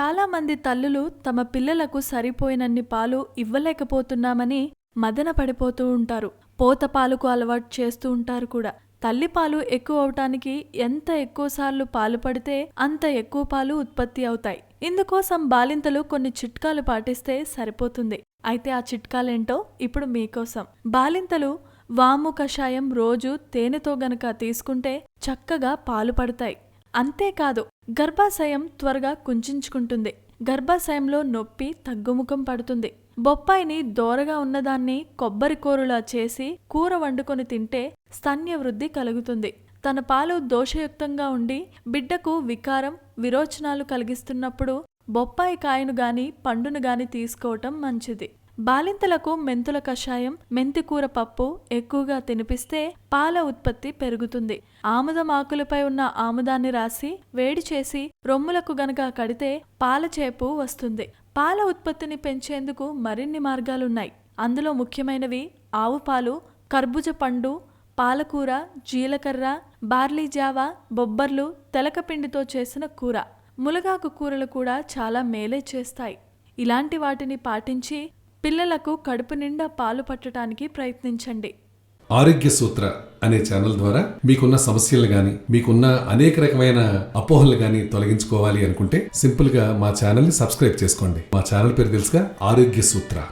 చాలామంది తల్లులు తమ పిల్లలకు సరిపోయినన్ని పాలు ఇవ్వలేకపోతున్నామని మదన పడిపోతూ ఉంటారు. పోత పాలకు అలవాటు చేస్తూ ఉంటారు కూడా. తల్లిపాలు ఎక్కువ అవటానికి ఎంత ఎక్కువసార్లు పాలు పడితే అంత ఎక్కువ పాలు ఉత్పత్తి అవుతాయి. ఇందుకోసం బాలింతలు కొన్ని చిట్కాలు పాటిస్తే సరిపోతుంది. అయితే ఆ చిట్కాలేంటో ఇప్పుడు మీకోసం. బాలింతలు వాము కషాయం రోజు తేనెతో గనక తీసుకుంటే చక్కగా పాలు పడతాయి. అంతేకాదు గర్భాశయం త్వరగా కుంచుకుంటుంది గర్భాశయంలో నొప్పి తగ్గుముఖం పడుతుంది. బొప్పాయిని దోరగా ఉన్నదాన్ని కొబ్బరి కూరలా చేసి కూర వండుకొని తింటే స్తన్య వృద్ధి కలుగుతుంది. తన పాలు దోషయుక్తంగా ఉండి బిడ్డకు వికారం విరోచనాలు కలిగిస్తున్నప్పుడు బొప్పాయి కాయను గాని పండును గాని తీసుకోవటం మంచిది. బాలింతలకు మెంతుల కషాయం మెంతికూర పప్పు ఎక్కువగా తినిపిస్తే పాల ఉత్పత్తి పెరుగుతుంది. ఆముదం ఆకులపై ఉన్న ఆముదాన్ని రాసి వేడి చేసి రొమ్ములకు గనక కడితే పాల చేపు వస్తుంది. పాల ఉత్పత్తిని పెంచేందుకు మరిన్ని మార్గాలున్నాయి. అందులో ముఖ్యమైనవి ఆవు పాలు కర్బుజ పండు పాలకూర జీలకర్ర బార్లీ జావ బొబ్బర్లు తెలకపిండితో చేసిన కూర. ములగాకు కూరలు కూడా చాలా మేలే చేస్తాయి. ఇలాంటి వాటిని పాటించి పిల్లలకు కడుపు నిండా పాలు పట్టడానికి ప్రయత్నించండి. ఆరోగ్య సూత్ర అనే ఛానల్ ద్వారా మీకున్న సమస్యలు గాని మీకున్న అనేక రకమైన అపోహలు గాని తొలగించుకోవాలి అనుకుంటే సింపుల్గా మా ఛానల్ని సబ్స్క్రైబ్ చేసుకోండి. మా ఛానల్ పేరు తెలుసుగా ఆరోగ్య సూత్ర.